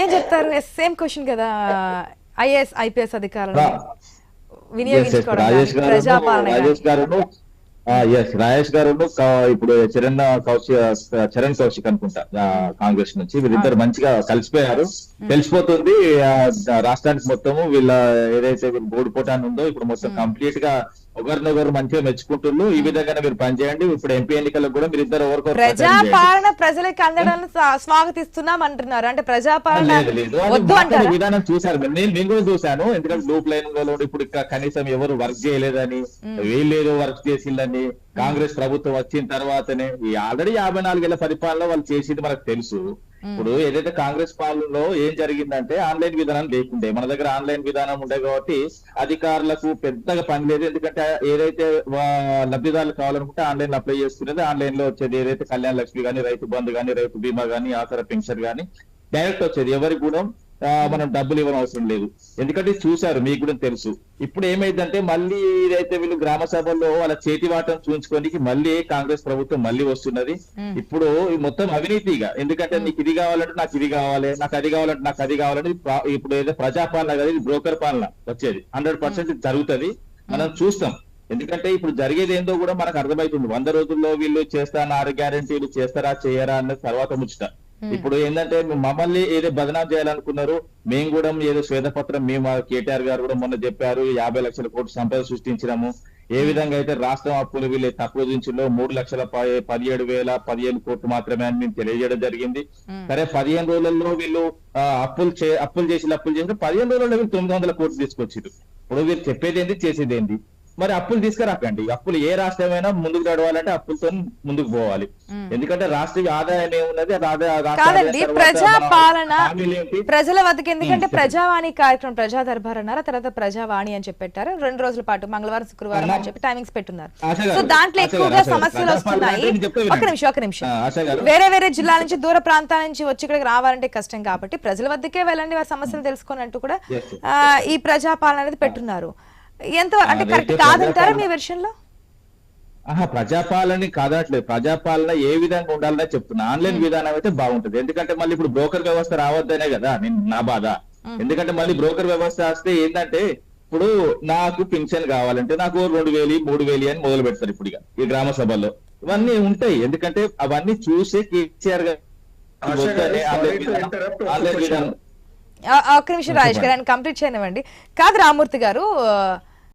ఏం చెప్తారు? Same question కదా. ఐఏఎస్ ఐపీఎస్ వినియోగించుకోవడం రాజేష్ ప్రజాపాలన ఎస్ రాజేష్ గారు ఇప్పుడు చరణ్ కౌశిక్ చరణ్ కౌశిక్ అనుకుంటా కాంగ్రెస్ నుంచి. వీళ్ళిద్దరు మంచిగా కలిసిపోయారు. తెలిసిపోతుంది రాష్ట్రానికి మొత్తము వీళ్ళ ఏదైతే వీళ్ళ ఓడిపోటాన్ని ఉందో ఇప్పుడు మొత్తం కంప్లీట్గా ఒకరినొకరు మంచిగా మెచ్చుకుంటున్నారు ఈ విధంగా మీరు పనిచేయండి. ఇప్పుడు ఎంపీ ఎన్నికలకు కూడా మీరు ఇద్దరు చేయండి. ప్రజాపాలన ప్రజలకు అందడాన్ని స్వా- స్వాగతిస్తున్నాం అంటున్నారు. అంటే ప్రజాపాలన విధానం చూశారు. మీరు. నేను నేను కూడా చూశాను. ఎందుకంటే లూప్ లైన్లో ఇప్పుడు కనీసం ఎవరు వర్క్ చేయలేదని వీళ్ళేదో వర్క్ చేసిందని కాంగ్రెస్ ప్రభుత్వం వచ్చిన తర్వాతనే ఈ ఆల్రెడీ యాభై నాలుగేళ్ళ పరిపాలన వాళ్ళు చేసింది మనకు తెలుసు. ఇప్పుడు ఏదైతే కాంగ్రెస్ పాలనలో ఏం జరిగిందంటే ఆన్లైన్ విధానం లేకుండే మన దగ్గర ఆన్లైన్ విధానం ఉండే కాబట్టి అధికారులకు పెద్దగా పని లేదు. ఎందుకంటే ఏదైతే లబ్ధిదారులు కావాలనుకుంటే ఆన్లైన్లో అప్లై చేస్తున్నది ఆన్లైన్లో వచ్చేది ఏదైతే కళ్యాణ లక్ష్మి గానీ రైతు బంధు గానీ రైతు బీమా గానీ ఆసర పెన్షన్ గానీ డైరెక్ట్ వచ్చేది. ఎవరికి కూడా మనం డబ్బులు ఇవ్వడం అవసరం లేదు. ఎందుకంటే చూశారు మీకు కూడా తెలుసు. ఇప్పుడు ఏమైందంటే మళ్ళీ ఇదైతే వీళ్ళు గ్రామ సభల్లో వాళ్ళ చేతి వాటం చూపించుకోనికి మళ్ళీ కాంగ్రెస్ ప్రభుత్వం మళ్ళీ వస్తున్నది. ఇప్పుడు మొత్తం అవినీతిగా ఎందుకంటే నీకు ఇది కావాలంటే నాకు ఇది కావాలి నాకు అది కావాలంటే నాకు అది కావాలని ప్ర- ఇప్పుడు ఏదో ప్రజాపాలన కదా ఇది బ్రోకర్ పాలన వచ్చేది. హండ్రెడ్ పర్సెంట్ జరుగుతుంది. మనం చూస్తాం. ఎందుకంటే ఇప్పుడు జరిగేది ఏందో కూడా మనకు అర్థమవుతుంది వంద రోజుల్లో వీళ్ళు చేస్తా ఆరు గ్యారంటీలు చేస్తారా చేయరా అన్నది తర్వాత ముచ్చట. ఇప్పుడు ఏంటంటే మమ్మల్ని ఏదో బదనాం చేయాలనుకున్నారు. మేము కూడా ఏదో శ్వేతపత్రం మేము కేటీఆర్ గారు కూడా మొన్న చెప్పారు యాభై లక్షల కోట్ల సంపద సృష్టించినాము. ఏ విధంగా అయితే రాష్ట్రం అప్పులు వీళ్ళు తక్కువ దించులో మూడు లక్షల పదిహేడు వేల పదిహేను కోట్లు మాత్రమే అని మేము తెలియజేయడం జరిగింది. సరే పదిహేను రోజులలో వీళ్ళు అప్పులు చే అప్పులు చేసి అప్పులు చేసి పదిహేను రోజుల్లో వీళ్ళు తొమ్మిది వందల కోట్లు తీసుకొచ్చారు ఇప్పుడు వీళ్ళు చెప్పేది ఏంటి చేసేది ఏంటి? మరి అప్పులు తీసుకురాకండి. అప్పులు ఏ రాష్ట్రమైనా ముందుకు నడవాలంటే అప్పులతో ముందుకు పోవాలి. ఎందుకంటే రాష్ట్ర ఆదాయం ఏమున్నది? కాదండి ప్రజా పాలన? ప్రజల వద్దకు ఎందుకంటే ప్రజావాణి కార్యక్రమం ప్రజా దర్బార్ అన్నారు? తర్వాత ప్రజావాణి అని చెప్పి పెట్టారు రెండు రోజుల పాటు మంగళవారం శుక్రవారం అని చెప్పి టైమింగ్స్ పెట్టున్నారు. సో దాంట్లో ఎక్కువగా సమస్యలు వస్తున్నాయి. ఒక. నిమిషం ఒక నిమిషం. వేరే వేరే జిల్లాల నుంచి దూర ప్రాంతాల నుంచి వచ్చి ఇక్కడికి రావాలంటే కష్టం కాబట్టి ప్రజల వద్దకే వెళ్ళండి వారి సమస్యలు తెలుసుకొని అంటూ కూడా ఈ ప్రజాపాలన అనేది పెట్టున్నారు. ఎంత అంటే కరెక్ట్ కాదంటారా ప్రజాపాలన- మీ వెర్షన్లో ఆహా ప్రజాపాలన కాదట్లేదు. ప్రజాపాలన ఏ విధంగా ఉండాలనే చెప్తున్నా. ఆన్లైన్ విధానం అయితే బాగుంటది. ఎందుకంటే మళ్ళీ ఇప్పుడు బ్రోకర్ వ్యవస్థ రావద్దనే కదా? నేను నా బాధ. ఎందుకంటే మళ్ళీ బ్రోకర్ వ్యవస్థ వస్తే ఏంటంటే ఇప్పుడు నాకు పింఛన్ కావాలంటే నాకు రెండు వేలు మూడు వేలు అని మొదలు పెడతారు ఇప్పుడు ఇక ఈ గ్రామ సభల్లో. ఇవన్నీ ఉంటాయి. ఎందుకంటే అవన్నీ చూసే కేసీఆర్ గారు ఆన్లైన్ విధానం- ఒక్క నిమిషం రాజేష్ గారు ఆయన కంప్లీట్ చేయనివ్వండి. కాదు రామూర్తి గారు